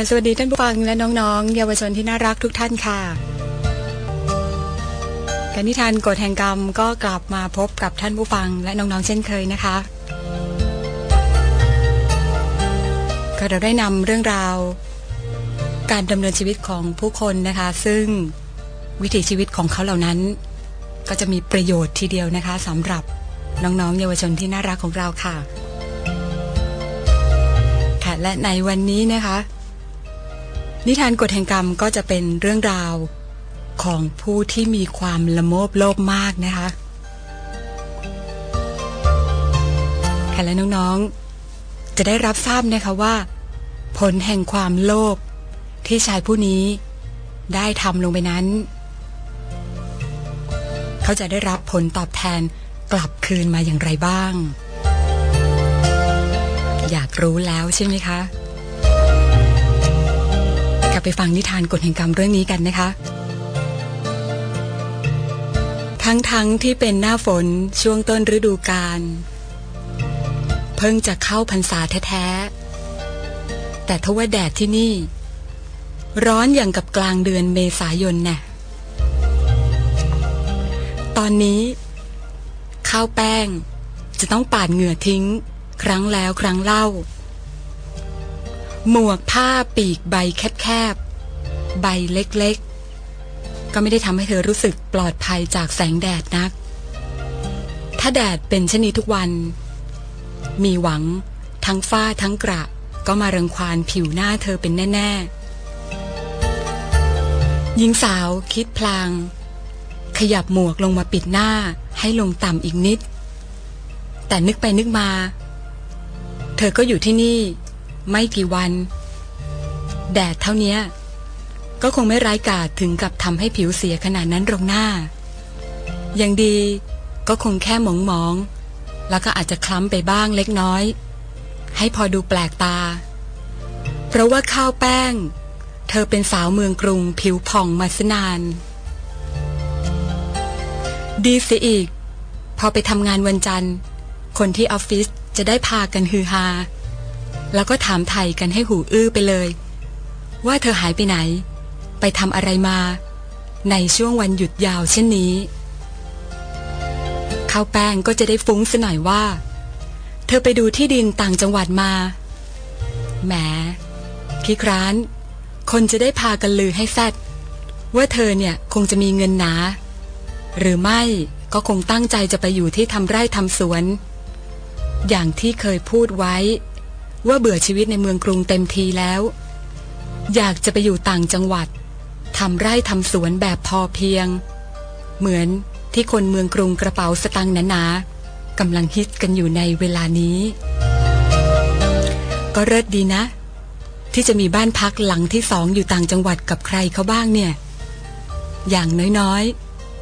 ค่ะสวัสดีท่านผู้ฟังและน้องๆ เยาวชนที่น่ารักทุกท่านค่ะการนิทานกฎแห่งกรรมก็กลับมาพบกับท่านผู้ฟังและน้องๆเช่นเคยนะคะก็เราได้นำเรื่องราว การดำเนินชีวิตของผู้คนนะคะ ซึ่งวิถีชีวิตของเขาเหล่านั้น ก็จะมีประโยชน์ทีเดียวนะคะสำหรับน้องๆเยาวชนที่น่ารักของเราค่ะค่ะและในวันนี้นะคะ นิทานกฎแห่งกรรมก็จะเป็นเรื่องราวของผู้ที่มีความละโมบโลภมากนะคะค่ะและน้องๆ จะได้รับทราบนะคะว่า ผลแห่งความโลภที่ชายผู้นี้ได้ทำลงไปนั้น เขาจะได้รับผลตอบแทนกลับคืนมาอย่างไรบ้าง อยากรู้แล้วใช่ไหมคะ กลับไปฟังนิทานกฎแห่งกรรมเรื่องนี้กันนะคะ ทั้งๆทที่เป็นหน้าฝนช่วงต้นฤดูกาลเพิ่งจะเข้าพรรษาแท้ๆ แต่ทว่าแดดที่นี่ ร้อนอย่างกับกลางเดือนเมษายนน่ะ ตอนนี้ ข้าวแป้งจะต้องปาดเหงื่อทิ้ง ครั้งแล้วครั้งเล่า หมวกผ้าปีกใบแคบๆ ใบเล็กๆ ก็ไม่ได้ทำให้เธอรู้สึกปลอดภัยจากแสงแดดนัก ถ้าแดดเป็นชนิดทุกวัน มีหวังทั้งฝ้าทั้งกระก็มารังควานผิวหน้าเธอเป็นแน่ ๆ หญิงสาวคิดพลาง ขยับหมวกลงมาปิดหน้าให้ลงต่ำอีกนิด แต่นึกไปนึกมา เธอก็อยู่ที่นี่ ไม่กี่วัน แดดเท่านี้ก็คงไม่ร้ายกาจถึงกับทำให้ผิวเสียขนาดนั้นตรงหน้า อย่างดีก็คงแค่หมองมองๆแล้วก็อาจจะคล้ำไปบ้างเล็กน้อย ให้พอดูแปลกตา เพราะว่าข้าวแป้ง เธอเป็นสาวเมืองกรุงผิวผ่องมาสนาน ดีเสียอีก พอไปทำงานวันจันทร์ คนที่ออฟฟิศจะได้พากันฮือฮา แล้วก็ถามไทยกันให้หูอื้อไปเลย ว่าเธอหายไปไหน ไปทำอะไรมา ในช่วงวันหยุดยาวเช่นนี้ข้าวแป้งก็จะได้ฟุ้งสหน่อยว่า เธอไปดูที่ดินต่างจังหวัดมา แหมคิคร้าน คนจะได้พากันลือให้แซดว่าเธอเนี่ยคงจะมีเงินหนา หรือไม่ก็คงตั้งใจจะไปอยู่ที่ทำไร่ทำสวน อย่างที่เคยพูดไว้ ว่าเบื่อชีวิตในเมืองกรุงเต็มทีแล้ว อยากจะไปอยู่ต่างจังหวัดทำไร่ทำสวนแบบพอเพียง เหมือนที่คนเมืองกรุงกระเป๋าสตังค์หนาๆกำลังฮิตกันอยู่ในเวลานี้ ก็เลิศดีนะ ที่จะมีบ้านพักหลังที่สองอยู่ต่างจังหวัดกับใครเขาบ้างเนี่ย อย่างน้อย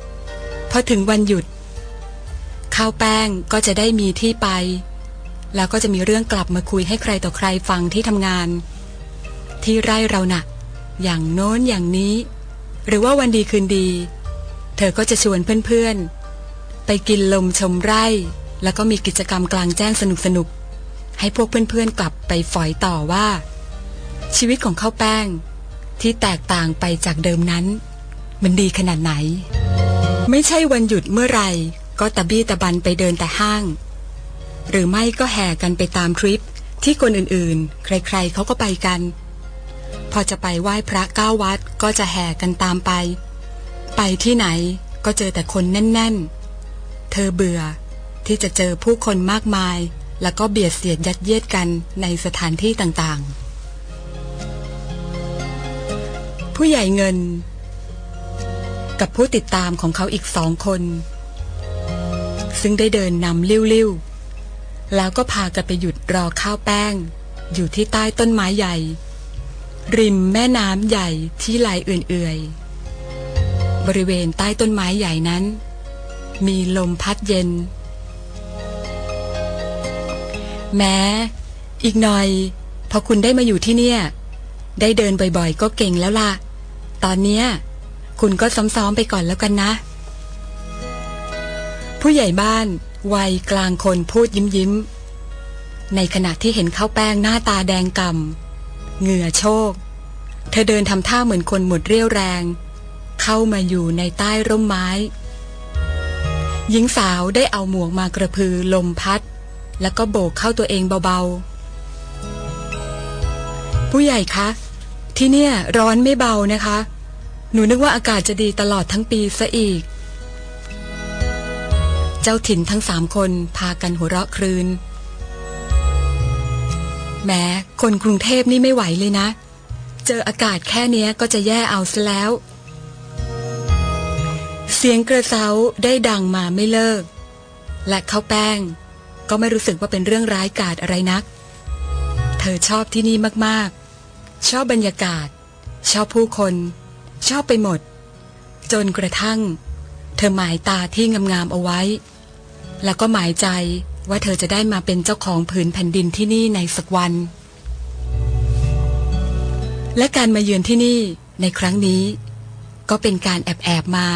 ๆพอถึงวันหยุดข้าวแป้งก็จะได้มีที่ไป แล้วก็จะมีเรื่องกลับมาคุยให้ใครต่อใครฟังที่ทำงาน ที่ไร่เรานะ่ะอย่างโน้นอย่างนี้ หรือว่าวันดีคืนดี เธอก็จะชวนเพื่อนๆ ไปกินลมชมไร่ แล้วก็มีกิจกรรมกลางแจ้งสนุกๆให้พวกเพื่อนๆกลับไปฝอยต่อว่า ชีวิตของข้าวแป้ง ที่แตกต่างไปจากเดิมนั้น มันดีขนาดไหน ไม่ใช่วันหยุดเมื่อไหร่ก็ตะบี้ตะบันไปเดินแต่ห้าง หรือไม่ก็แห่กันไปตามทริป ที่คนอื่นๆ ใครๆเขาก็ไปกัน พอจะไปไหว้พระเก้าวัดก็จะแห่กันตามไป ไปที่ไหนก็เจอแต่คนแน่น ๆ เธอเบื่อที่จะเจอผู้คนมากมาย แล้วก็เบียดเสียดยัดเยียดกันในสถานที่ต่างๆ ผู้ใหญ่เงิน กับผู้ติดตามของเขาอีกสองคน ซึ่งได้เดินนำลิ้วๆ แล้วก็พากันไปหยุดรอข้าวแป้ง อยู่ที่ใต้ต้นไม้ใหญ่ ริมแม่น้ำใหญ่ที่ไหลเอื่อยๆ บริเวณใต้ต้นไม้ใหญ่นั้น มีลมพัดเย็น แม้ อีกหน่อย พอคุณได้มาอยู่ที่เนี่ย ได้เดินบ่อยๆ ก็เก่งแล้วล่ะ ตอนเนี้ย คุณก็ซ้อมๆไปก่อนแล้วกันนะ ผู้ใหญ่บ้าน วัยกลางคนพูดยิ้มยิ้ม ในขณะที่เห็นข้าวแป้งหน้าตาแดงกำ่ำเหงื่อโชก เธอเดินทำท่าเหมือนคนหมดเรี่ยวแรง เข้ามาอยู่ในใต้ร่มไม้ หญิงสาวได้เอาหมวกมากระพือลมพัด แล้วก็โบกเข้าตัวเองเบาๆ ผู้ใหญ่คะ ที่เนี่ยร้อนไม่เบานะคะ หนูนึกว่าอากาศจะดีตลอดทั้งปีซะอีก จ้าถิ่นทั้งสามคนพากันหัวเราะครืนแหมคนกรุงเทพนี่ไม่ไหวเลยนะ เจออากาศแค่เนี้ยก็จะแย่เอาซะแล้ว เสียงกระเซาได้ดังมาไม่เลิก และเขาแป้ง ก็ไม่รู้สึกว่าเป็นเรื่องร้ายกาจอะไรนัก เธอชอบที่นี่มากๆ ชอบบรรยากาศ ชอบผู้คน ชอบไปหมด จนกระทั่ง เธอหมายตาที่งามๆเอาไว้ แล้วก็หมายใจว่าเธอจะได้มาเป็นเจ้าของผืนแผ่นดินที่นี่ในสักวัน และการมาเยือนที่นี่ในครั้งนี้ ก็เป็นการแอบๆมา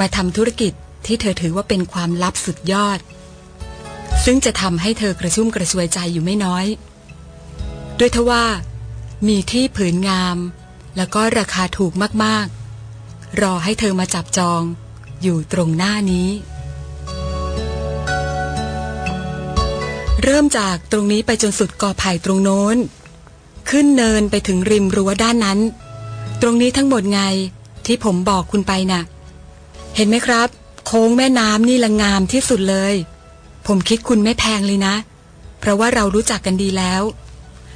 มาทำธุรกิจที่เธอถือว่าเป็นความลับสุดยอด ซึ่งจะทำให้เธอกระชุ่มกระชวยใจอยู่ไม่น้อย ด้วยทว่า มีที่ผืนงาม แล้วก็ราคาถูกมากๆ รอให้เธอมาจับจองอยู่ตรงหน้านี้ เริ่มจากตรงนี้ไปจนสุดกอไผ่ตรงโน้น ขึ้นเนินไปถึงริมรั้วด้านนั้น ตรงนี้ทั้งหมดไงที่ผมบอกคุณไปน่ะ เห็นไหมครับ โค้งแม่น้ำนี่ละงามที่สุดเลย ผมคิดคุณไม่แพงเลยนะ เพราะว่าเรารู้จักกันดีแล้ว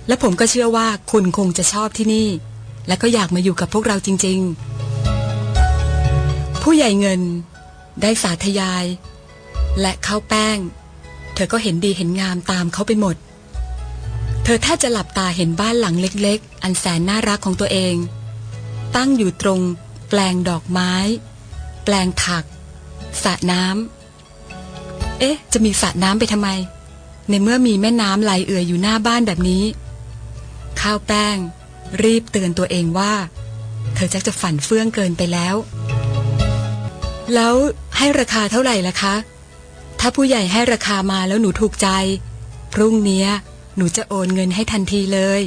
และผมก็เชื่อว่าคุณคงจะชอบที่นี่ และก็อยากมาอยู่กับพวกเราจริง ๆ ผู้ใหญ่เงิน ได้สาธยาย และข้าวแป้ง ธอก็เห็นดีเห็นงามตามเขาไปหมด เธอแทบจะหลับตาเห็นบ้านหลังเล็กๆ อันแสนน่ารักของตัวเอง ตั้งอยู่ตรง แปลงดอกไม้ แปลงผักสระน้ำเอ๊ะ จะมีสระน้ำไปทำไม ในเมื่อมีแม่น้ำไหลเอื่อยอยู่หน้าบ้านแบบนี้ ข้าวแป้ง รีบเตือนตัวเองว่า เธอจะจะฝันเฟื่องเกินไปแล้ว แล้วให้ราคาเท่าไหร่ล่ะคะ ถ้าผู้ใหญ่ให้ราคามาแล้วหนูถูกใจ พรุ่งนี้หนูจะโอนเงินให้ทันทีเลย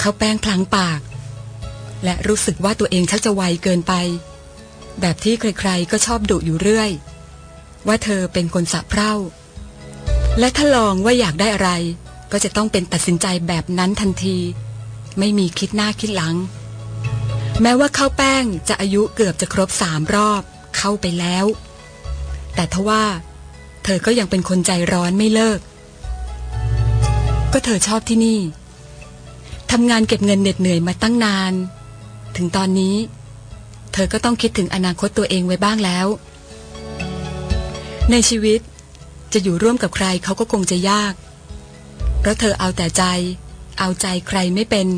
เขาแป้งพลังปาก และรู้สึกว่าตัวเองชักจะไวเกินไป แบบที่ใครๆก็ชอบดุอยู่เรื่อย ว่าเธอเป็นคนสะเพร่า และถ้าลองว่าอยากได้อะไร ก็จะต้องเป็นตัดสินใจแบบนั้นทันที ไม่มีคิดหน้าคิดหลัง แม้ว่าข้าวแป้งจะอายุเกือบจะครบสามรอบ เข้าไปแล้ว แต่ทว่า เธอก็ยังเป็นคนใจร้อนไม่เลิก ก็เธอชอบที่นี่ทำงานเก็บเงินเหน็ดเหนื่อยมาตั้งนาน ถึงตอนนี้ เธอก็ต้องคิดถึงอนาคตตัวเองไว้บ้างแล้ว ในชีวิตจะอยู่ร่วมกับใครเขาก็คงจะยาก เพราะเธอเอาแต่ใจ เอาใจใครไม่เป็น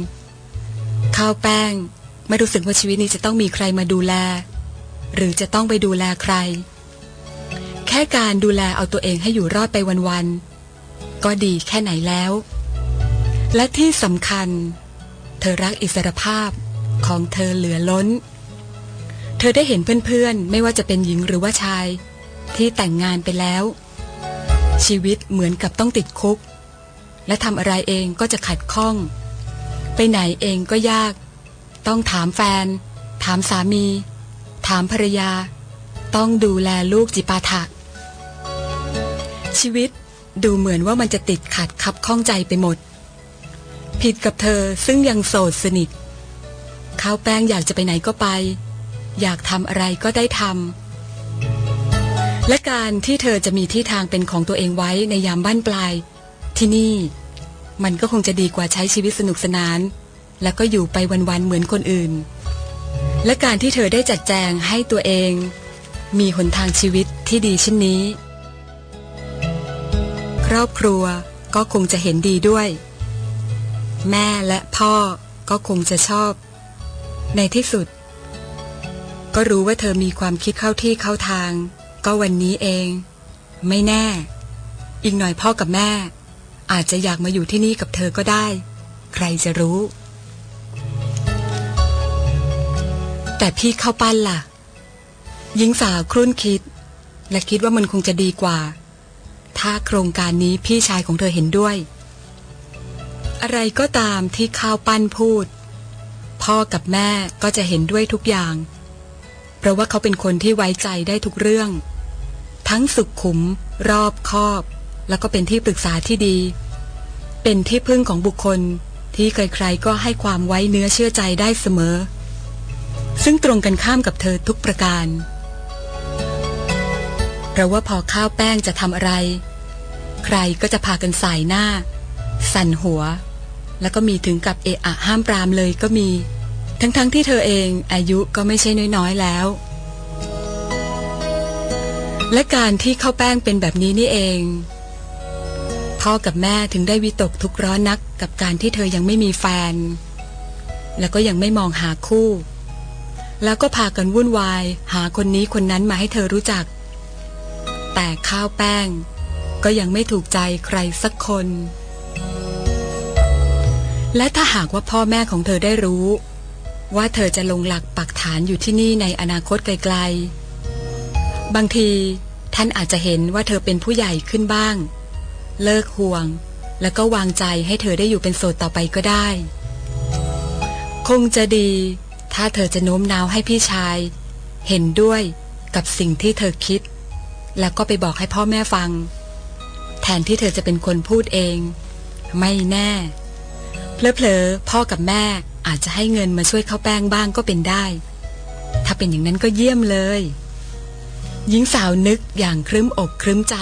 ข้าวแป้ง ไม่รู้สึกว่าชีวิตนี้จะต้องมีใครมาดูแล หรือจะต้องไปดูแลใคร แค่การดูแลเอาตัวเองให้อยู่รอดไปวันๆ ก็ดีแค่ไหนแล้ว และที่สำคัญ เธอรักอิสรภาพของเธอเหลือล้น เธอได้เห็นเพื่อนๆ ไม่ว่าจะเป็นหญิงหรือว่าชาย ที่แต่งงานไปแล้ว ชีวิตเหมือนกับต้องติดคุก และทำอะไรเองก็จะขัดข้อง ไปไหนเองก็ยาก ต้องถามแฟน ถามสามี ถามภรรยา ต้องดูแลลูกจิปาถะ ชีวิตดูเหมือนว่ามันจะติดขัดคับข้องใจไปหมด ผิดกับเธอซึ่งยังโสดสนิทข้าวแป้งอยากจะไปไหนก็ไป อยากทำอะไรก็ได้ทำและการที่เธอจะมีที่ทางเป็นของตัวเองไว้ในยามบ้านปลาย ที่นี่มันก็คงจะดีกว่าใช้ชีวิตสนุกสนาน แล้วก็อยู่ไปวันๆเหมือนคนอื่น และการที่เธอได้จัดแจงให้ตัวเอง มีหนทางชีวิตที่ดีเช่นนี้ รอบครัวก็คงจะเห็นดีด้วย แม่และพ่อก็คงจะชอบ ในที่สุด ก็รู้ว่าเธอมีความคิดเข้าที่เข้าทาง ก็วันนี้เอง ไม่แน่ อีกหน่อยพ่อกับแม่ อาจจะอยากมาอยู่ที่นี่กับเธอก็ได้ ใครจะรู้ แต่พี่เข้าปั้นล่ะหญิงสาวครุ่นคิด และคิดว่ามันคงจะดีกว่า ถ้าโครงการนี้พี่ชายของเธอเห็นด้วย อะไรก็ตามที่ข้าวปั้นพูด พ่อกับแม่ก็จะเห็นด้วยทุกอย่าง เพราะว่าเขาเป็นคนที่ไว้ใจได้ทุกเรื่อง ทั้งสุขขุม รอบคอบ แล้วก็เป็นที่ปรึกษาที่ดี เป็นที่พึ่งของบุคคลที่ใครๆก็ให้ความไว้เนื้อเชื่อใจได้เสมอ ซึ่งตรงกันข้ามกับเธอทุกประการ เพราะว่าพอข้าวแป้งจะทำอะไร ใครก็จะพากันสายหน้า สั่นหัว แล้วก็มีถึงกับเอะอะห้ามปรามเลยก็มี ทั้งๆทที่เธอเองอายุก็ไม่ใช่น้อยๆแล้ว และการที่ข้าวแป้งเป็นแบบนี้นี่เอง พ่อกับแม่ถึงได้วิตกทุกข์ร้อนนักกับการที่เธอยังไม่มีแฟน แล้วก็ยังไม่มองหาคู่แล้วก็พากันวุ่นวาย หาคนนี้คนนั้นมาให้เธอรู้จัก แต่ข้าวแป้ง ก็ยังไม่ถูกใจใครสักคน และถ้าหากว่าพ่อแม่ของเธอได้รู้ ว่าเธอจะลงหลักปักฐานอยู่ที่นี่ในอนาคตไกลๆ บางทีท่านอาจจะเห็นว่าเธอเป็นผู้ใหญ่ขึ้นบ้าง เลิกห่วงแล้วก็วางใจให้เธอได้อยู่เป็นโสดต่อไปก็ได้ คงจะดี ถ้าเธอจะโน้มน้าวให้พี่ชาย เห็นด้วยกับสิ่งที่เธอคิด แล้วก็ไปบอกให้พ่อแม่ฟัง แทนที่เธอจะเป็นคนพูดเอง ไม่แน่เพลอๆพ่อกับแม่อาจจะให้เงินมาช่วยเข้าแป้งบ้างก็เป็นได้ ถ้าเป็นอย่างนั้นก็เยี่ยมเลย หญิงสาวนึกอย่างครึ้มอกครึ้มใจ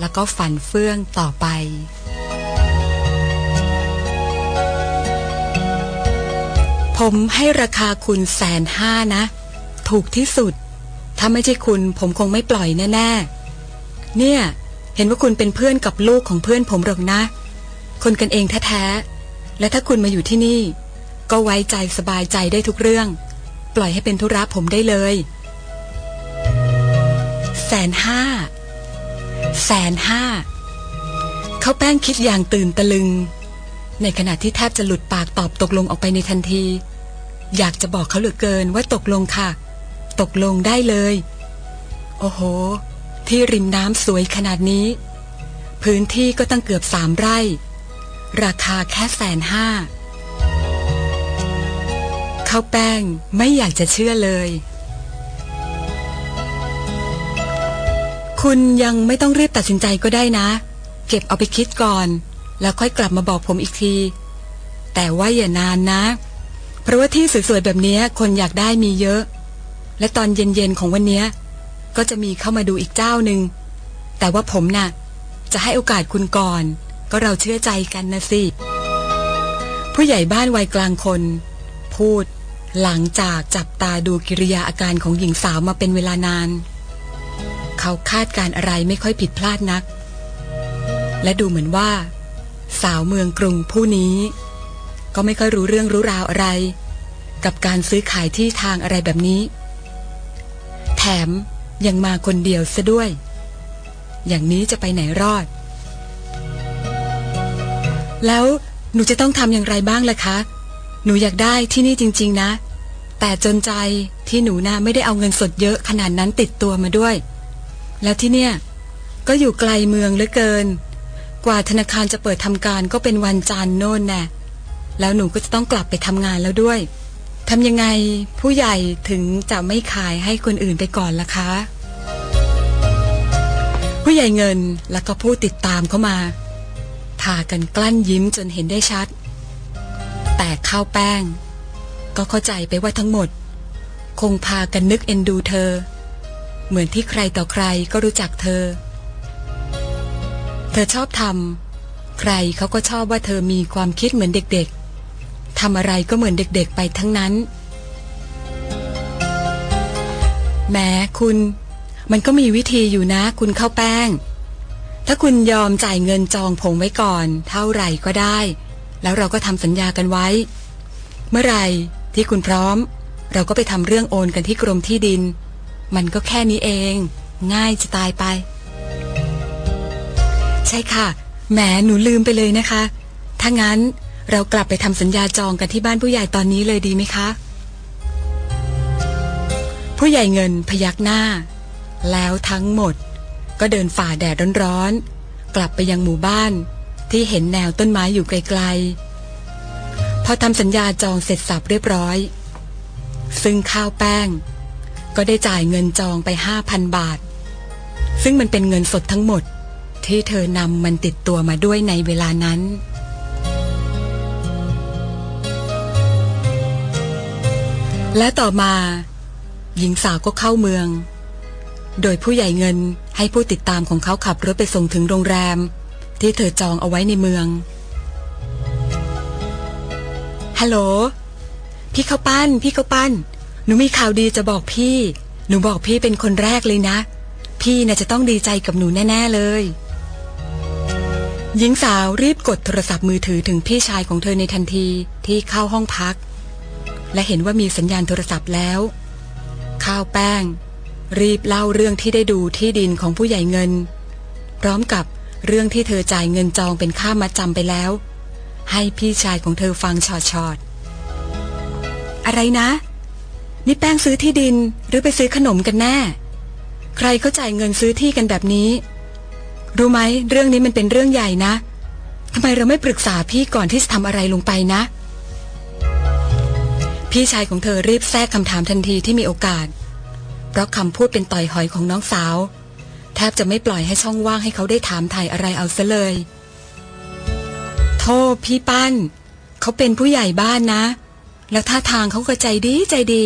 แล้วก็ฝันเฟื่องต่อไปผมให้ราคาคุณแสนห้านะ ถูกที่สุด ถ้าไม่ใช่คุณผมคงไม่ปล่อยแน่ๆ เนี่ย เห็นว่าคุณเป็นเพื่อนกับลูกของเพื่อนผมหรอกนะ คนกันเองแท้ๆ และถ้าคุณมาอยู่ที่นี่ ก็ไว้ใจสบายใจได้ทุกเรื่อง ปล่อยให้เป็นธุระผมได้เลยแสนห้าแสนห้าเขาแป้งคิดอย่างตื่นตะลึง ในขณะที่แทบจะหลุดปากตอบตกลงออกไปในทันที อยากจะบอกเขาเหลือเกินว่าตกลงค่ะ ตกลงได้เลย โอ้โห ที่ริมน้ำสวยขนาดนี้ พื้นที่ก็ตั้งเกือบสามไร่ ราคาแค่แสนห้าข้าวแป้งไม่อยากจะเชื่อเลย คุณยังไม่ต้องรีบตัดสินใจก็ได้นะ เก็บเอาไปคิดก่อน แล้วค่อยกลับมาบอกผมอีกที แต่ว่าอย่านานนะ เพราะว่าที่สวยๆแบบนี้คนอยากได้มีเยอะ และตอนเย็นๆของวันนี้ก็จะมีเข้ามาดูอีกเจ้าหนึ่งแต่ว่าผมน่ะ จะให้โอกาสคุณก่อน ก็เราเชื่อใจกันนะสิผู้ใหญ่บ้านวัยกลางคน พูดหลังจากจับตาดูกิริยาอาการของหญิงสาวมาเป็นเวลานาน เขาคาดการอะไรไม่ค่อยผิดพลาดนัก และดูเหมือนว่า สาวเมืองกรุงผู้นี้ ก็ไม่ค่อยรู้เรื่องรู้ราวอะไร กับการซื้อขายที่ทางอะไรแบบนี้ ถมยังมาคนเดียวซะด้วย อย่างนี้จะไปไหนรอด แล้วหนูจะต้องทำอย่างไรบ้างล่ะคะ หนูอยากได้ที่นี่จริง ๆ นะ แต่จนใจที่หนูนะ่ะไม่ได้เอาเงินสดเยอะขนาดนั้นติดตัวมาด้วย แล้วที่เนี่ย ก็อยู่ไกลเมืองเหลือเกิน กว่าธนาคารจะเปิดทำการก็เป็นวันจันทร์โน่นแน่แล้วหนูก็จะต้องกลับไปทำงานแล้วด้วย ทำยังไงผู้ใหญ่ถึงจะไม่ขายให้คนอื่นไปก่อนล่ะคะ ผู้ใหญ่เงินแล้วก็ผู้ติดตามเข้ามาพากันกลั้นยิ้มจนเห็นได้ชัด แต่ข้าวแป้ง ก็เข้าใจไปว่าทั้งหมด คงพากันนึกเอ็นดูเธอ เหมือนที่ใครต่อใครก็รู้จักเธอ เธอชอบทำใครเขาก็ชอบว่าเธอมีความคิดเหมือนเด็กๆำอะไรก็เหมือนเด็กๆไปทั้งนั้นแหม้คุณ มันก็มีวิธีอยู่นะ คุณเข้าแป้ง ถ้าคุณยอมจ่ายเงินจองผมไว้ก่อน เท่าไหร่ก็ได้ แล้วเราก็ทำสัญญากันไว้ เมื่อไหร่ที่คุณพร้อม เราก็ไปทำเรื่องโอนกันที่กรมที่ดิน มันก็แค่นี้เอง ง่ายจะตายไป ใช่ค่ะแหมหนูลืมไปเลยนะคะ ถ้างั้น เรากลับไปทำสัญญาจองกันที่บ้านผู้ใหญ่ตอนนี้เลยดีไหมคะ ผู้ใหญ่เงินพยักหน้า แล้วทั้งหมด ก็เดินฝ่าแดดร้อนๆ กลับไปยังหมู่บ้านที่เห็นแนวต้นไม้อยู่ไกลๆ พอทำสัญญาจองเสร็จสับเรียบร้อย ซึ่งข้าวแป้ง ก็ได้จ่ายเงินจองไปห้าพันบาท ซึ่งมันเป็นเงินสดทั้งหมดที่เธอนำมันติดตัวมาด้วยในเวลานั้น และต่อมา หญิงสาวก็เข้าเมือง โดยผู้ใหญ่เงินให้ผู้ติดตามของเขาขับรถไปส่งถึงโรงแรม ที่เธอจองเอาไว้ในเมือง ฮัลโหล พี่เข้าปั้น พี่เข้าปั้น หนูมีข่าวดีจะบอกพี่ หนูบอกพี่เป็นคนแรกเลยนะ พี่น่าจะต้องดีใจกับหนูแน่ ๆ เลย หญิงสาวรีบกดโทรศัพท์มือถือถึงพี่ชายของเธอในทันทีที่เข้าห้องพัก และเห็นว่ามีสัญญาณโทรศัพท์แล้ว ข้าวแป้ง รีบเล่าเรื่องที่ได้ดูที่ดินของผู้ใหญ่เงิน พร้อมกับเรื่องที่เธอจ่ายเงินจองเป็นค่ามาจำไปแล้ว ให้พี่ชายของเธอฟังชอดชอดๆอะไรนะ นี่แป้งซื้อที่ดินหรือไปซื้อขนมกันแน่ ใครเขาจ่ายเงินซื้อที่กันแบบนี้ รู้ไหมเรื่องนี้มันเป็นเรื่องใหญ่นะทำไมเราไม่ปรึกษาพี่ก่อนที่จะทำอะไรลงไปนะ พี่ชายของเธอรีบแทรกคำถามทันทีที่มีโอกาส เพราะคำพูดเป็นต่อยหอยของน้องสาว แทบจะไม่ปล่อยให้ช่องว่างให้เขาได้ถามไถ่อะไรเอาซะเลย โทษพี่ปั้น เขาเป็นผู้ใหญ่บ้านนะ แล้วท่าทางเขาก็ใจดีใจดี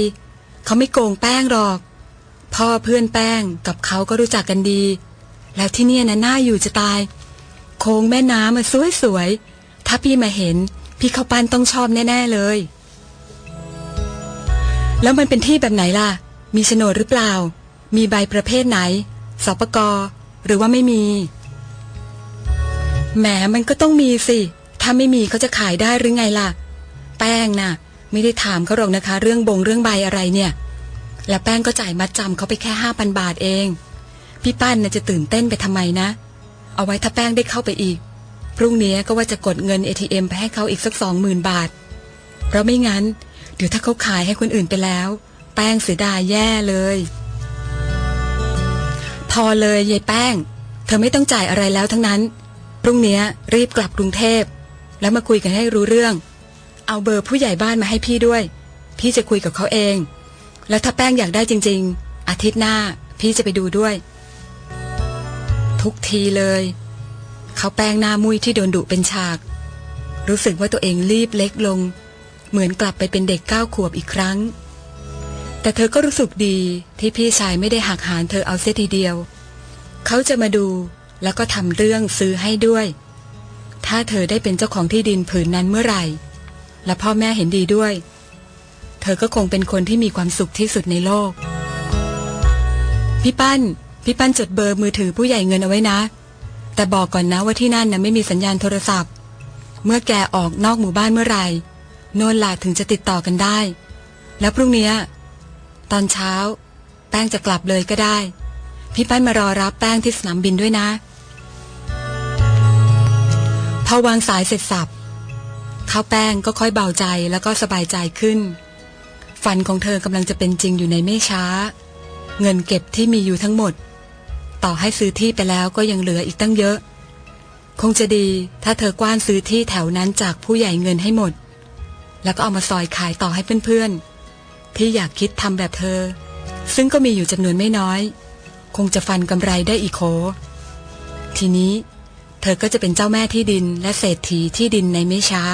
เขาไม่โกงแป้งหรอก พ่อเพื่อนแป้งกับเขาก็รู้จักกันดี แล้วที่เนี่ยนะน่าอยู่จะตาย โค้งแม่น้ำมาสวยๆถ้าพี่มาเห็น พี่เข้าปั้นต้องชอบแน่ ๆเลย แล้วมันเป็นที่แบบไหนล่ะ มีโฉนดหรือเปล่า มีใบประเภทไหน สปกหรือว่าไม่มี แหมมันก็ต้องมีสิ ถ้าไม่มีเขาจะขายได้หรือไงล่ะ แป้งน่ะ ไม่ได้ถามเขาหรอกนะคะ เรื่องบงเรื่องใบอะไรเนี่ย แล้วแป้งก็จ่ายมัดจำเขาไปแค่ห้าพันบาทเอง พี่ปั้นน่ะจะตื่นเต้นไปทำไมนะ เอาไว้ถ้าแป้งได้เข้าไปอีก พรุ่งนี้ก็ว่าจะกดเงิน ATM ไปให้เขาอีกสักสองหมื่นบาท เพราะไม่งั้น เดี๋ยวถ้าเขาขายให้คนอื่นไปแล้ว แป้งเสียดายแย่เลย พอเลยยายแป้ง เธอไม่ต้องจ่ายอะไรแล้วทั้งนั้น พรุ่งนี้รีบกลับกรุงเทพ แล้วมาคุยกันให้รู้เรื่อง เอาเบอร์ผู้ใหญ่บ้านมาให้พี่ด้วย พี่จะคุยกับเขาเอง แล้วถ้าแป้งอยากได้จริง ๆ อาทิตย์หน้าพี่จะไปดูด้วย ทุกทีเลยเขาแป้งหน้ามุ้ยที่โดนดุเป็นฉาก รู้สึกว่าตัวเองรีบเล็กลง เหมือนกลับไปเป็นเด็กเก้าขวบอีกครั้ง แต่เธอก็รู้สึกดีที่พี่ชายไม่ได้หักหานเธอเอาเสียทีเดียว เขาจะมาดูแล้วก็ทำเรื่องซื้อให้ด้วย ถ้าเธอได้เป็นเจ้าของที่ดินผืนนั้นเมื่อไหร่ และพ่อแม่เห็นดีด้วย เธอก็คงเป็นคนที่มีความสุขที่สุดในโลก พี่ปั้น พี่ปั้นจดเบอร์มือถือผู้ใหญ่เงินเอาไว้นะ แต่บอกก่อนนะว่าที่นั่นนะไม่มีสัญญาณโทรศัพท์ เมื่อแกออกนอกหมู่บ้านเมื่อไหร่ โน่นล่ะถึงจะติดต่อกันได้ แล้วพรุ่งนี้ตอนเช้า แป้งจะกลับเลยก็ได้ พี่ปั้นมารอรับแป้งที่สนามบินด้วยนะ พอวางสายเสร็จสับข้าวแป้งก็ค่อยเบาใจแล้วก็สบายใจขึ้น ฝันของเธอกำลังจะเป็นจริงอยู่ในไม่ช้า เงินเก็บที่มีอยู่ทั้งหมด ต่อให้ซื้อที่ไปแล้วก็ยังเหลืออีกตั้งเยอะ คงจะดีถ้าเธอกว้านซื้อที่แถวนั้นจากผู้ใหญ่เงินให้หมด แล้วก็เอามาซอยขายต่อให้เพื่อนๆ ที่อยากคิดทำแบบเธอ ซึ่งก็มีอยู่จำนวนไม่น้อย คงจะฟันกำไรได้อีกโขทีนี้ เธอก็จะเป็นเจ้าแม่ที่ดินและเศรษฐีที่ดินในไม่ช้า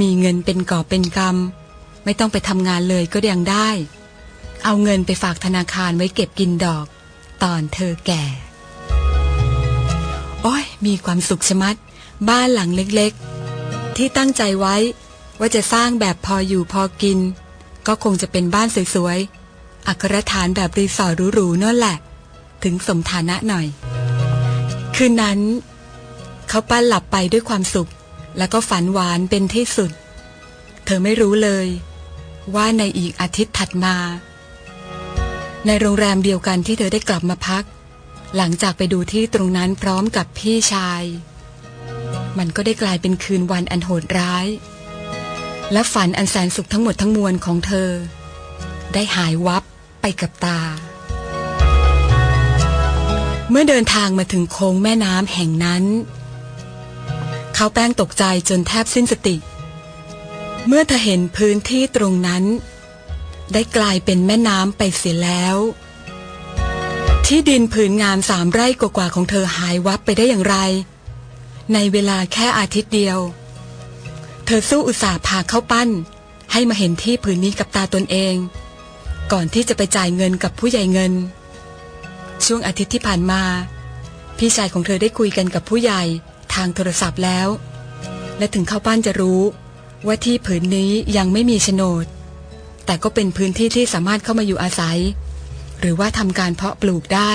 มีเงินเป็นกอบเป็นกำไม่ต้องไปทำงานเลยก็ยังได้ เอาเงินไปฝากธนาคารไว้เก็บกินดอก ตอนเธอแก่ โอ้ยมีความสุขชะมัด บ้านหลังเล็กๆ ที่ตั้งใจไว้ ว่าจะสร้างแบบพออยู่พอกิน ก็คงจะเป็นบ้านสวยๆ อัครฐานแบบรีสอร์ทหรูๆนั่นแหละ ถึงสมฐานะหน่อย คืนนั้น เขาปั้นหลับไปด้วยความสุข แล้วก็ฝันหวานเป็นที่สุด เธอไม่รู้เลย ว่าในอีกอาทิตย์ถัดมา ในโรงแรมเดียวกันที่เธอได้กลับมาพัก หลังจากไปดูที่ตรงนั้นพร้อมกับพี่ชาย มันก็ได้กลายเป็นคืนวันอันโหดร้าย และฝันอันแสนสุขทั้งหมดทั้งมวลของเธอ ได้หายวับไปกับตา เมื่อเดินทางมาถึงโค้งแม่น้ำแห่งนั้น เขาแป้งตกใจจนแทบสิ้นสติ เมื่อเธอเห็นพื้นที่ตรงนั้น ได้กลายเป็นแม่น้ำไปเสียแล้ว ที่ดินผืนงามสามไร่กว่าของเธอหายวับไปได้อย่างไร ในเวลาแค่อาทิตย์เดียว ธอสู้อุตส่าห์พาเข้าปั้น ให้มาเห็นที่ผืนนี้กับตาตนเอง ก่อนที่จะไปจ่ายเงินกับผู้ใหญ่เงิน ช่วงอาทิตย์ที่ผ่านมา พี่ชายของเธอได้คุยกันกับผู้ใหญ่ทางโทรศัพท์แล้ว และถึงเข้าปั้นจะรู้ ว่าที่ผืนนี้ยังไม่มีโฉนด แต่ก็เป็นพื้นที่ที่สามารถเข้ามาอยู่อาศัย หรือว่าทำการเพาะปลูกได้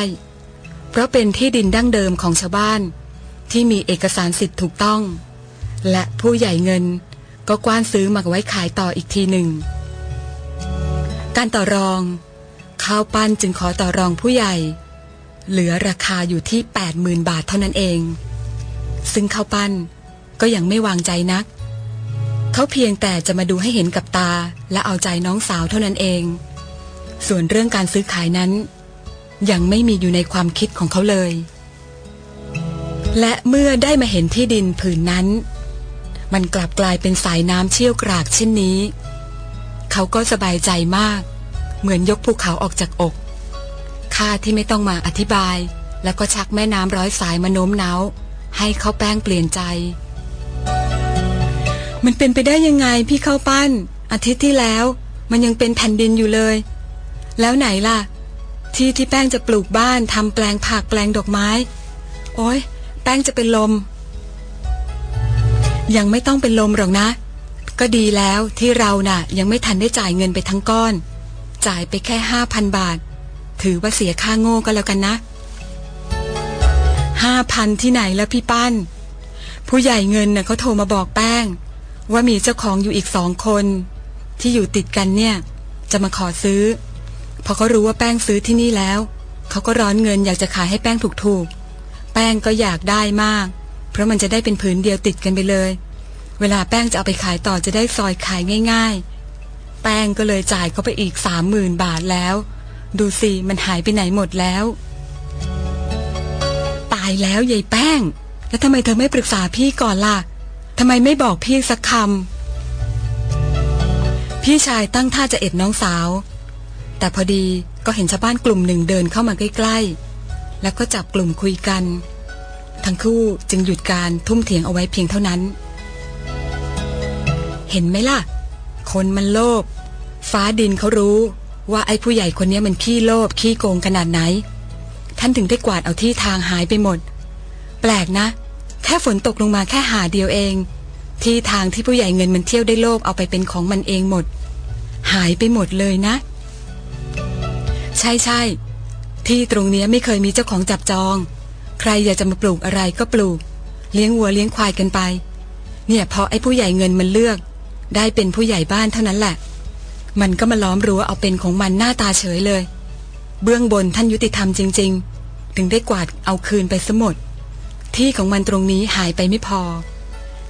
เพราะเป็นที่ดินดั้งเดิมของชาวบ้าน ที่มีเอกสารสิทธิ์ถูกต้องและผู้ใหญ่เงิน ก็กว้านซื้อมาไว้ขายต่ออีกทีหนึ่ง การต่อรองข้าวปั้นจึงขอต่อรองผู้ใหญ่ เหลือราคาอยู่ที่ 80,000 บาทเท่านั้นเอง ซึ่งข้าวปั้นก็ยังไม่วางใจนัก เขาเพียงแต่จะมาดูให้เห็นกับตาและเอาใจน้องสาวเท่านั้นเอง ส่วนเรื่องการซื้อขายนั้น ยังไม่มีอยู่ในความคิดของเขาเลย และเมื่อได้มาเห็นที่ดินผืนนั้น มันกลับกลายเป็นสายน้ำเชี่ยวกรากเช่นนี้ เขาก็สบายใจมาก เหมือนยกภูเขาออกจากอกข้าที่ไม่ต้องมาอธิบาย แล้วก็ชักแม่น้ำร้อยสายมาโน้มน้าวให้เขาแป้งเปลี่ยนใจ มันเป็นไปได้ยังไงพี่เข้าปั้น อาทิตย์ที่แล้ว มันยังเป็นแผ่นดินอยู่เลย แล้วไหนล่ะ ที่ที่แป้งจะปลูกบ้านทำแปลงผักแปลงดอกไม้ โอ้ยแป้งจะเป็นลม ยังไม่ต้องเป็นลมหรอกนะ ก็ดีแล้วที่เราน่ะ ยังไม่ทันได้จ่ายเงินไปทั้งก้อน จ่ายไปแค่ห้าพันบาท ถือว่าเสียค่าโง่ก็แล้วกันนะห้าพันที่ไหนแล้วพี่ปั้น ผู้ใหญ่เงินน่ะเขาโทรมาบอกแป้ง ว่ามีเจ้าของอยู่อีกสองคน ที่อยู่ติดกันเนี่ย จะมาขอซื้อ พอเขารู้ว่าแป้งซื้อที่นี่แล้ว เขาก็ร้อนเงินอยากจะขายให้แป้งถูกๆ แป้งก็อยากได้มาก ราะมันจะได้เป็นผืนเดียวติดกันไปเลย เวลาแป้งจะเอาไปขายต่อจะได้ซอยขายง่าย ๆ แป้งก็เลยจ่ายเขาไปอีกสามหมื่นบาทแล้ว ดูสิมันหายไปไหนหมดแล้ว ตายแล้วยายแป้ง แล้วทำไมเธอไม่ปรึกษาพี่ก่อนล่ะทำไมไม่บอกพี่สักคำพี่ชายตั้งท่าจะเอ็ดน้องสาว แต่พอดีก็เห็นชาวบ้านกลุ่มหนึ่งเดินเข้ามาใกล้ๆ แล้วก็จับกลุ่มคุยกัน ทั้งคู่จึงหยุดการทุ่มเถียงเอาไว้เพียงเท่านั้น เห็นไหมล่ะ คนมันโลภฟ้าดินเขารู้ว่าไอ้ผู้ใหญ่คนนี้มันขี้โลภขี้โกงขนาดไหน ท่านถึงได้กวาดเอาที่ทางหายไปหมด แปลกนะ แค่ฝนตกลงมาแค่หาเดียวเอง ที่ทางที่ผู้ใหญ่เงินมันเที่ยวได้โลภเอาไปเป็นของมันเองหมด หายไปหมดเลยนะ ใช่ใช่ที่ตรงนี้ไม่เคยมีเจ้าของจับจอง ใครอยากจะมาปลูกอะไรก็ปลูก เลี้ยงวัวเลี้ยงควายกันไป เนี่ยพอไอ้ผู้ใหญ่เงินมันเลือก ได้เป็นผู้ใหญ่บ้านเท่านั้นแหละ มันก็มาล้อมรั้วเอาเป็นของมันหน้าตาเฉยเลย เบื้องบนท่านยุติธรรมจริง ๆ ถึงได้กวาดเอาคืนไปสมด ที่ของมันตรงนี้หายไปไม่พอ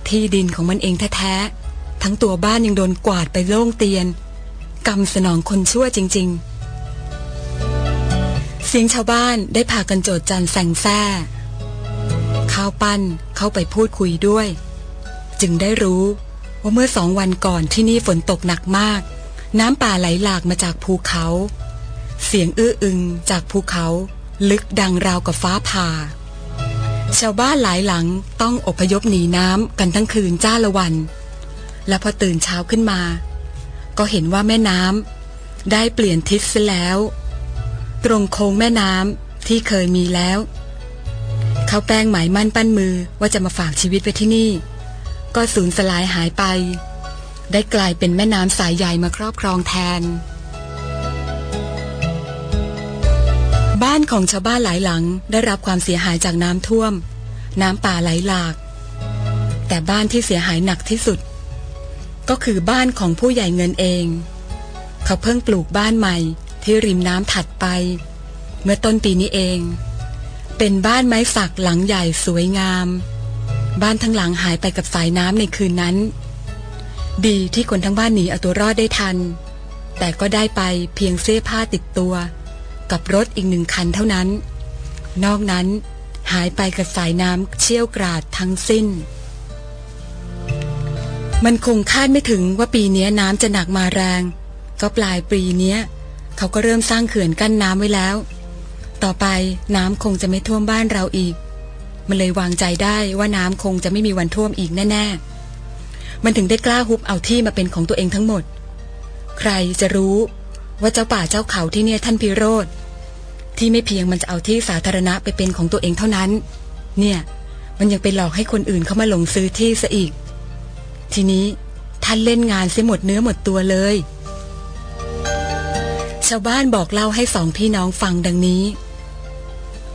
ที่ดินของมันเองแท้ๆทั้งตัวบ้านยังโดนกวาดไปโล่งเตียนกรรมสนองคนชั่วจริง ๆ เสียงชาวบ้านได้พากันโจดจันแสงแซ่ข้าวปั้นเข้าไปพูดคุยด้วย จึงได้รู้ว่าเมื่อสองวันก่อนที่นี่ฝนตกหนักมาก น้ำป่าไหลหลากมาจากภูเขา เสียงอื้ออึงจากภูเขา ลึกดังราวกับฟ้าผ่า ชาวบ้านหลายหลังต้องอพยพหนีน้ำกันทั้งคืนจ้าละวัน และพอตื่นเช้าขึ้นมา ก็เห็นว่าแม่น้ำได้เปลี่ยนทิศเสียแล้ว ตรงโค้งแม่น้ำที่เคยมีแล้ว เขาแป้งหมายมั่นปั้นมือว่าจะมาฝากชีวิตไว้ที่นี่ ก็สูญสลายหายไป ได้กลายเป็นแม่น้ำสายใหญ่มาครอบครองแทน บ้านของชาวบ้านหลายหลังได้รับความเสียหายจากน้ำท่วม น้ำป่าไหลหลาก แต่บ้านที่เสียหายหนักที่สุด ก็คือบ้านของผู้ใหญ่เงินเอง เขาเพิ่งปลูกบ้านใหม่ ที่ริมน้ำถัดไป เมื่อต้นปีนี้เอง เป็นบ้านไม้สักหลังใหญ่สวยงาม บ้านทั้งหลังหายไปกับสายน้ำในคืนนั้น ดีที่คนทั้งบ้านหนีเอาตัวรอดได้ทัน แต่ก็ได้ไปเพียงเสื้อผ้าติดตัว กับรถอีกหนึ่งคันเท่านั้น นอกนั้นหายไปกับสายน้ำเชี่ยวกราดทั้งสิ้น มันคงคาดไม่ถึงว่าปีนี้น้ำจะหนักมาแรง ก็ปลายปีนี้ เขาก็เริ่มสร้างเขื่อนกั้นน้ำไว้แล้ว ต่อไปน้ำคงจะไม่ท่วมบ้านเราอีก มันเลยวางใจได้ว่าน้ำคงจะไม่มีวันท่วมอีกแน่ ๆ มันถึงได้กล้าฮุบเอาที่มาเป็นของตัวเองทั้งหมด ใครจะรู้ว่าเจ้าป่าเจ้าเขาที่เนี่ยท่านพิโรธที่ไม่เพียงมันจะเอาที่สาธารณะไปเป็นของตัวเองเท่านั้น เนี่ย มันยังไปหลอกให้คนอื่นเข้ามาหลงซื้อที่ซะอีก ทีนี้ท่านเล่นงานเสียหมดเนื้อหมดตัวเลย ชาวบ้านบอกเล่าให้สองพี่น้องฟังดังนี้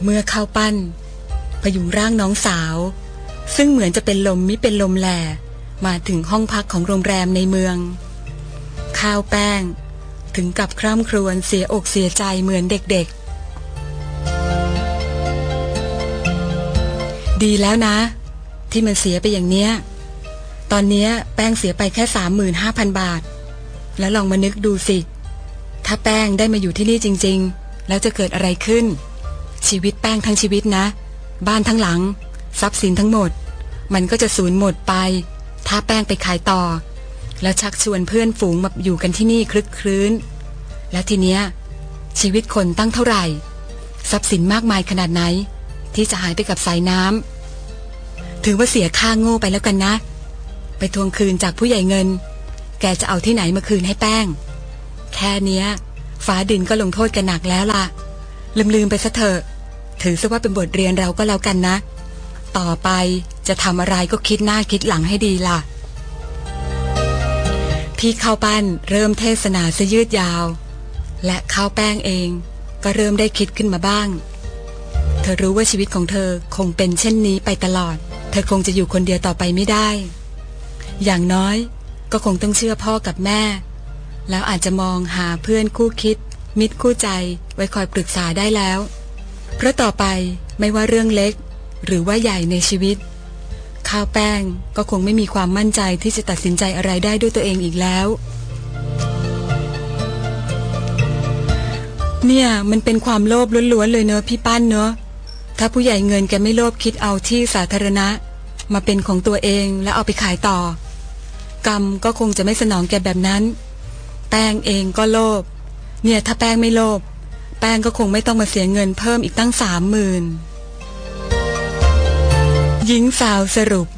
เมื่อเข้าปั้นพยุงร่างน้องสาว ซึ่งเหมือนจะเป็นลมมิเป็นลมแหล่มาถึงห้องพักของโรงแรมในเมือง ข้าวแป้ง ถึงกับคร่ำครวญเสียอกเสียใจเหมือนเด็กๆ ดีแล้วนะ ที่มันเสียไปอย่างเนี้ย ตอนเนี้ยแป้งเสียไปแค่สามหมื่นห้าพันบาท แล้วลองมานึกดูสิ ถ้าแป้งได้มาอยู่ที่นี่จริง ๆ แล้วจะเกิดอะไรขึ้น ชีวิตแป้งทั้งชีวิตนะ บ้านทั้งหลัง ทรัพย์สินทั้งหมด มันก็จะสูญหมดไป ถ้าแป้งไปขายต่อ แล้วชักชวนเพื่อนฝูงมาอยู่กันที่นี่คลึกคลื้น แล้วทีเนี้ยชีวิตคนตั้งเท่าไหร่ ทรัพย์สินมากมายขนาดไหน ที่จะหายไปกับสายน้ำถือว่าเสียค่าโง่ไปแล้วกันนะ ไปทวงคืนจากผู้ใหญ่เงิน แกจะเอาที่ไหนมาคืนให้แป้ง แค่เนี้ย ฟ้าดินก็ลงโทษกันหนักแล้วล่ะ ลืมๆไปซะเถอะ ถือซะว่าเป็นบทเรียนเราก็แล้วกันนะ ต่อไปจะทำอะไรก็คิดหน้าคิดหลังให้ดีล่ะ พี่ข้าวปั้นเริ่มเทศนาซะยืดยาว และข้าวแป้งเองก็เริ่มได้คิดขึ้นมาบ้าง เธอรู้ว่าชีวิตของเธอคงเป็นเช่นนี้ไปตลอด เธอคงจะอยู่คนเดียวต่อไปไม่ได้ อย่างน้อยก็คงต้องเชื่อพ่อกับแม่ แล้วอาจจะมองหาเพื่อนคู่คิด มิตรคู่ใจ ไว้คอยปรึกษาได้แล้ว เพราะต่อไปไม่ว่าเรื่องเล็ก หรือว่าใหญ่ในชีวิต ข้าวแป้งก็คงไม่มีความมั่นใจที่จะตัดสินใจอะไรได้ด้วยตัวเองอีกแล้ว เนี่ยมันเป็นความโลภล้วนๆเลยเนอะพี่ปั้นเนอะถ้าผู้ใหญ่เงินแกไม่โลภคิดเอาที่สาธารณะ มาเป็นของตัวเองแล้วเอาไปขายต่อ กรรมก็คงจะไม่สนองแกแบบนั้น แป้งเองก็โลภเนี่ยถ้าแป้งไม่โลภแป้งก็คงไม่ต้องมาเสียเงินเพิ่มอีกตั้งสามหมื่นหญิงสาวสรุป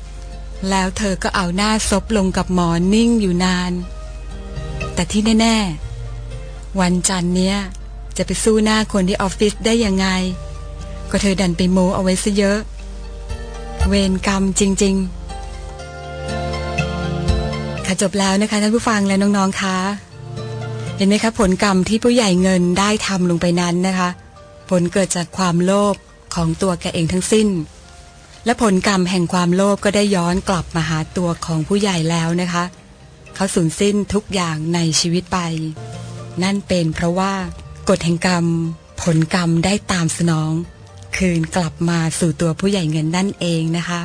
แล้วเธอก็เอาหน้าซบลงกับหมอนนิ่งอยู่นาน แต่ที่แน่ ๆ วันจันทร์เนี้ย จะไปสู้หน้าคนที่ออฟฟิศได้ยังไง ก็เธอดันไปโมเอาไว้ซะเยอะ เวรกรรมจริง ๆ ค่ะจบแล้วนะคะท่านผู้ฟังและน้อง ๆ คะ เห็นไหมคะผลกรรมที่ผู้ใหญ่เงินได้ทำลงไปนั้นนะคะ ผลเกิดจากความโลภของตัวแกเองทั้งสิ้น และผลกรรมแห่งความโลภก็ได้ย้อนกลับมาหาตัวของผู้ใหญ่แล้วนะคะ เขาสูญสิ้นทุกอย่างในชีวิตไป นั่นเป็นเพราะว่ากฎแห่งกรรม ผลกรรมได้ตามสนอง คืนกลับมาสู่ตัวผู้ใหญ่เงินนั่นเองนะคะ